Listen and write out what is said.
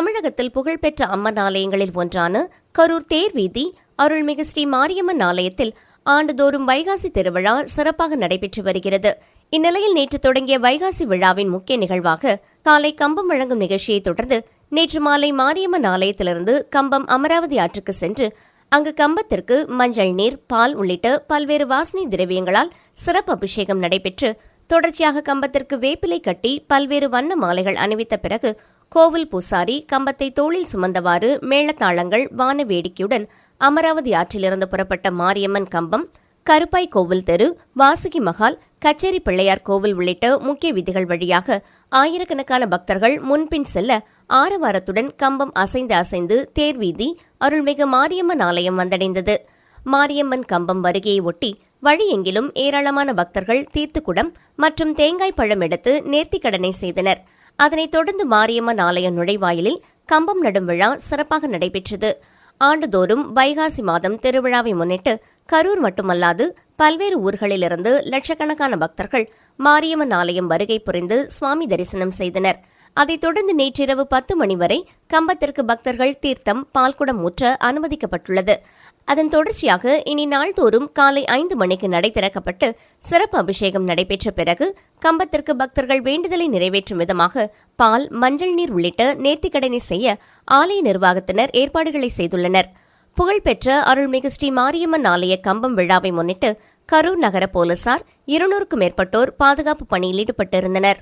தமிழகத்தில் புகழ்பெற்ற அம்மன் ஆலயங்களில் ஒன்றான கரூர் தேர் வீதி அருள்மிகு ஸ்ரீ மாரியம்மன் ஆலயத்தில் ஆண்டுதோறும் வைகாசி திருவிழா சிறப்பாக நடைபெற்று வருகிறது. இந்நிலையில் நேற்று தொடங்கிய வைகாசி விழாவின் முக்கிய நிகழ்வாக காலை கம்பம் வழங்கும் நிகழ்ச்சியை தொடர்ந்து நேற்று மாலை மாரியம்மன் ஆலயத்திலிருந்து கம்பம் அமராவதி ஆற்றுக்கு சென்று அங்கு கம்பத்திற்கு மஞ்சள் நீர் பால் உள்ளிட்ட பல்வேறு வாசனை திரவியங்களால் சிறப்பு அபிஷேகம் நடைபெற்று தொடர்ச்சியாக கம்பத்திற்கு வேப்பிலை கட்டி பல்வேறு வண்ண மாலைகள் அணிவித்த பிறகு கோவில் பூசாரி கம்பத்தை தோளில் சுமந்தவாறு மேளதாளங்கள் வான வேடிக்கையுடன் அமராவதி ஆற்றிலிருந்து புறப்பட்ட மாரியம்மன் கம்பம் கருப்பாய் கோவில் தெரு வாசுகி மகால் கச்சேரி பிள்ளையார் கோவில் உள்ளிட்ட முக்கிய விதிகள் வழியாக ஆயிரக்கணக்கான பக்தர்கள் முன்பின் செல்ல ஆரவாரத்துடன் கம்பம் அசைந்து அசைந்து தேர் வீதி அருள்மிகு மாரியம்மன் ஆலயம் வந்தடைந்தது. மாரியம்மன் கம்பம் வருகையை ஒட்டி வழியெங்கிலும் ஏராளமான பக்தர்கள் தீர்த்துக்குடம் மற்றும் தேங்காய் பழம் எடுத்து நேர்த்திக்கடனை செய்தனர். அதனைத் தொடர்ந்து மாரியம்மன் ஆலய நுழைவாயிலில் கம்பம் நடும் விழா சிறப்பாக நடைபெற்றது. ஆண்டுதோறும் வைகாசி மாதம் திருவிழாவை முன்னிட்டு கரூர் மட்டுமல்லாது பல்வேறு ஊர்களிலிருந்து லட்சக்கணக்கான பக்தர்கள் மாரியம்மன் ஆலயம் வருகை புரிந்து சுவாமி தரிசனம் செய்தனர். அதைத் தொடர்ந்து நேற்றிரவு பத்து மணி வரை கம்பத்திற்கு பக்தர்கள் தீர்த்தம் பால்குடம் ஊற்ற அனுமதிக்கப்பட்டுள்ளது. அதன் தொடர்ச்சியாக இனி நாள்தோறும் காலை ஐந்து மணிக்கு நடை திறக்கப்பட்டு சிறப்பு அபிஷேகம் நடைபெற்ற பிறகு கம்பத்திற்கு பக்தர்கள் வேண்டுதலை நிறைவேற்றும் விதமாக பால் மஞ்சள் நீர் உள்ளிட்ட நேர்த்திக்கடனை செய்ய ஆலய நிர்வாகத்தினர் ஏற்பாடுகளை செய்துள்ளனர். புகழ்பெற்ற அருள்மிகு ஸ்ரீ மாரியம்மன் ஆலய கம்பம் விழாவை முன்னிட்டு கரூர் நகர போலீசார் இருநூறுக்கும் மேற்பட்டோர் பாதுகாப்பு பணியில் ஈடுபட்டிருந்தனர்.